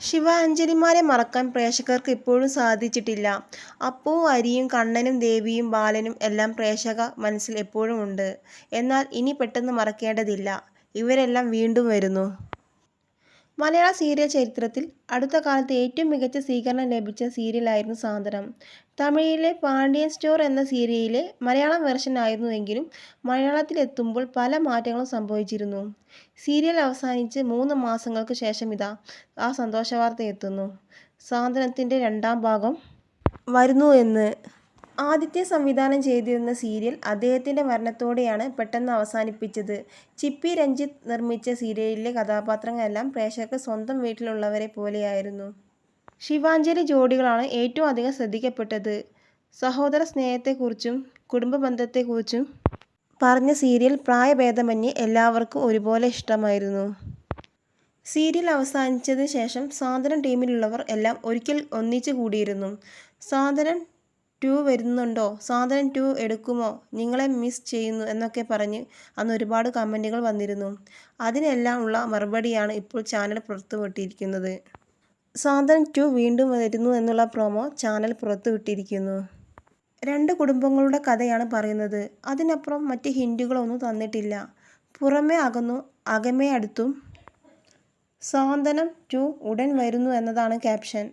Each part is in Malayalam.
ശിവാഞ്ജലിമാരെ മറക്കാൻ പ്രേക്ഷകർക്ക് ഇപ്പോഴും സാധിച്ചിട്ടില്ല. അപ്പുവും അരിയും കണ്ണനും ദേവിയും ബാലനും എല്ലാം പ്രേക്ഷക മനസ്സിൽ എപ്പോഴും ഉണ്ട്. എന്നാൽ ഇനി പെട്ടെന്ന് മറക്കേണ്ടതില്ല. ഇവരെല്ലാം വീണ്ടും വരുന്നു. മലയാള സീരിയൽ ചരിത്രത്തിൽ അടുത്ത കാലത്ത് ഏറ്റവും മികച്ച സ്വീകരണം ലഭിച്ച സീരിയലായിരുന്നു സാന്ത്വനം. തമിഴിലെ പാണ്ഡ്യൻ സ്റ്റോർ എന്ന സീരിയലിലെ മലയാളം വേർഷൻ ആയിരുന്നുവെങ്കിലും മലയാളത്തിലെത്തുമ്പോൾ പല മാറ്റങ്ങളും സംഭവിച്ചിരുന്നു. സീരിയൽ അവസാനിച്ച് മൂന്ന് മാസങ്ങൾക്ക് ശേഷം ഇതാ ആ സന്തോഷവാർത്ത എത്തുന്നു സാന്ദ്രത്തിന്റെ രണ്ടാം ഭാഗം വരുന്നു എന്ന്. ആദിത്യ സംവിധാനം ചെയ്തിരുന്ന സീരിയൽ അദ്ദേഹത്തിന്റെ മരണത്തോടെയാണ് പെട്ടെന്ന് അവസാനിപ്പിച്ചത്. ചിപ്പി രഞ്ജിത്ത് നിർമ്മിച്ച സീരിയലിലെ കഥാപാത്രങ്ങളെല്ലാം പ്രേക്ഷകർക്ക് സ്വന്തം വീട്ടിലുള്ളവരെ പോലെയായിരുന്നു. ശിവാഞ്ജലി ജോഡികളാണ് ഏറ്റവും അധികം ശ്രദ്ധിക്കപ്പെട്ടത്. സഹോദര സ്നേഹത്തെക്കുറിച്ചും കുടുംബ ബന്ധത്തെക്കുറിച്ചും പറഞ്ഞ സീരിയൽ പ്രായഭേദമന്യേ എല്ലാവർക്കും ഒരുപോലെ ഇഷ്ടമായിരുന്നു. സീരിയൽ അവസാനിച്ചതിന് ശേഷം സാന്ത്വനം ടീമിലുള്ളവർ എല്ലാം ഒരിക്കൽ ഒന്നിച്ചു കൂടിയിരുന്നു. സാന്ത്വനം ടു വരുന്നുണ്ടോ സാധനം ടു എടുക്കുമോ നിങ്ങളെ മിസ് ചെയ്യുന്നു എന്നൊക്കെ പറഞ്ഞ് അന്ന് ഒരുപാട് കമന്റുകൾ വന്നിരുന്നു. അതിനെല്ലാം ഉള്ള മറുപടിയാണ് ഇപ്പോൾ ചാനൽ പുറത്തുവിട്ടിരിക്കുന്നത്. സാധനം ടു വീണ്ടും വരുന്നു എന്നുള്ള പ്രോമോ ചാനൽ പുറത്തുവിട്ടിരിക്കുന്നു. രണ്ട് കുടുംബങ്ങളുടെ കഥയാണ് പറയുന്നത്. അതിനപ്പുറം മറ്റ് ഹിൻഡുകളൊന്നും തന്നിട്ടില്ല. പുറമേ അകന്നു അകമേ അടുത്തും സാന്ത്വനം ടു ഉടൻ വരുന്നു എന്നതാണ് ക്യാപ്ഷൻ.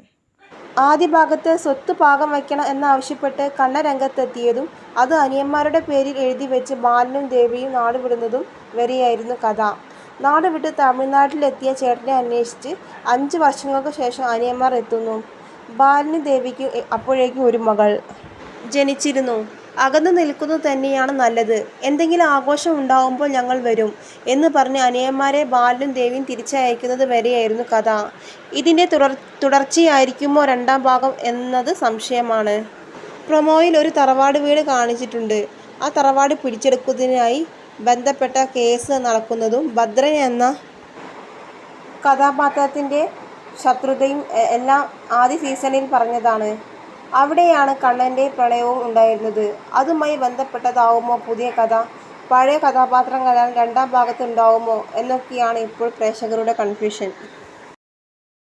ആദ്യ ഭാഗത്ത് സ്വത്ത് പാകം വയ്ക്കണം എന്നാവശ്യപ്പെട്ട് കണ്ണ രംഗത്തെത്തിയതും അത് അനിയന്മാരുടെ പേരിൽ എഴുതി വെച്ച് ബാലനും ദേവിയും നാടുവിടുന്നതും വരെയായിരുന്നു കഥ. നാടുവിട്ട് തമിഴ്നാട്ടിലെത്തിയ ചേട്ടനെ അന്വേഷിച്ച് അഞ്ച് വർഷങ്ങൾക്ക് ശേഷം അനിയന്മാർ എത്തുന്നു. ബാലനും ദേവിക്കും അപ്പോഴേക്കും ഒരു മകൾ ജനിച്ചിരുന്നു. അകന്നു നിൽക്കുന്നത് തന്നെയാണ് നല്ലത്. എന്തെങ്കിലും ആഘോഷം ഉണ്ടാകുമ്പോൾ ഞങ്ങൾ വരും എന്ന് പറഞ്ഞ് അനിയന്മാരെ ബാലനും ദേവിയും തിരിച്ചയക്കുന്നത് വരെയായിരുന്നു കഥ. ഇതിന്റെ തുടർച്ചയായിരിക്കുമോ രണ്ടാം ഭാഗം എന്നത് സംശയമാണ്. പ്രൊമോയിൽ ഒരു തറവാട് വീട് കാണിച്ചിട്ടുണ്ട്. ആ തറവാട് പിടിച്ചെടുക്കുന്നതിനായി ബന്ധപ്പെട്ട കേസ് നടക്കുന്നതും ഭദ്രൻ എന്ന കഥാപാത്രത്തിന്റെ ശത്രുതയും എല്ലാം ആദ്യ സീസണിൽ പറഞ്ഞതാണ്. അവിടെയാണ് കണ്ണന്റെ പ്രണയവും ഉണ്ടായിരുന്നത്. അതുമായി ബന്ധപ്പെട്ടതാവുമോ പുതിയ കഥ. പഴയ കഥാപാത്രങ്ങളാൽ രണ്ടാം ഭാഗത്തുണ്ടാവുമോ എന്നൊക്കെയാണ് ഇപ്പോൾ പ്രേക്ഷകരുടെ കൺഫ്യൂഷൻ.